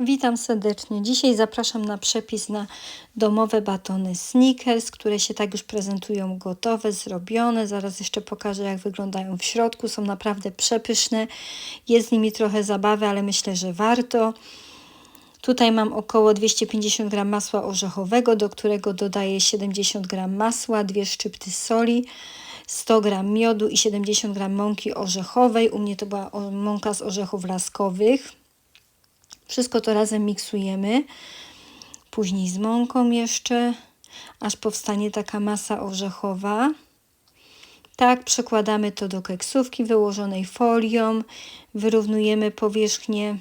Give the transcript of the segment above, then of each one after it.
Witam serdecznie. Dzisiaj zapraszam na przepis na domowe batony Snickers, które się tak już prezentują gotowe, zrobione. Zaraz jeszcze pokażę, jak wyglądają w środku. Są naprawdę przepyszne. Jest z nimi trochę zabawy, ale myślę, że warto. Tutaj mam około 250 g masła orzechowego, do którego dodaję 70 g masła, dwie szczypty soli, 100 g miodu i 70 g mąki orzechowej. U mnie to była mąka z orzechów laskowych. Wszystko to razem miksujemy. Później z mąką jeszcze, aż powstanie taka masa orzechowa. Tak, przekładamy to do keksówki wyłożonej folią, wyrównujemy powierzchnię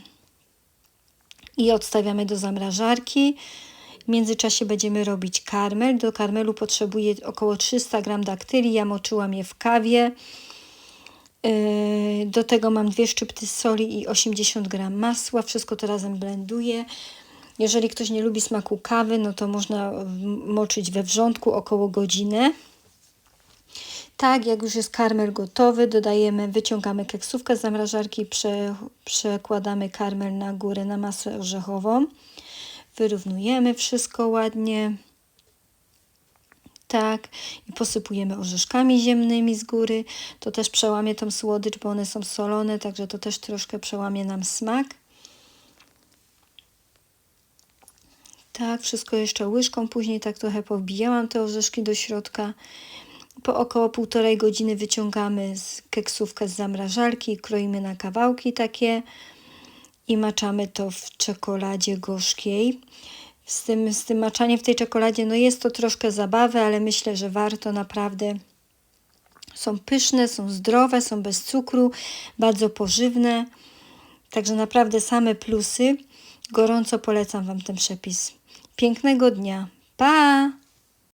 i odstawiamy do zamrażarki. W międzyczasie będziemy robić karmel. Do karmelu potrzebuję około 300 g daktyli. Ja moczyłam je w kawie. Do tego mam dwie szczypty soli i 80 g masła. Wszystko to razem blenduję. Jeżeli ktoś nie lubi smaku kawy, no to można moczyć we wrzątku około godziny. Tak, jak już jest karmel gotowy, dodajemy, wyciągamy keksówkę z zamrażarki, prze, przekładamy karmel na górę na masę orzechową. Wyrównujemy wszystko ładnie. Tak, i posypujemy orzeszkami ziemnymi z góry. To też przełamie tą słodycz, bo one są solone, także to też troszkę przełamie nam smak. Tak, wszystko jeszcze łyżką, później tak trochę powbijałam te orzeszki do środka. Po około półtorej godziny wyciągamy z keksówkę z zamrażarki, kroimy na kawałki takie i maczamy to w czekoladzie gorzkiej. Z tym, z tym maczaniem w tej czekoladzie, no jest to troszkę zabawy, ale myślę, że warto naprawdę. Są pyszne, są zdrowe, są bez cukru, bardzo pożywne. Także naprawdę same plusy. Gorąco polecam Wam ten przepis. Pięknego dnia. Pa!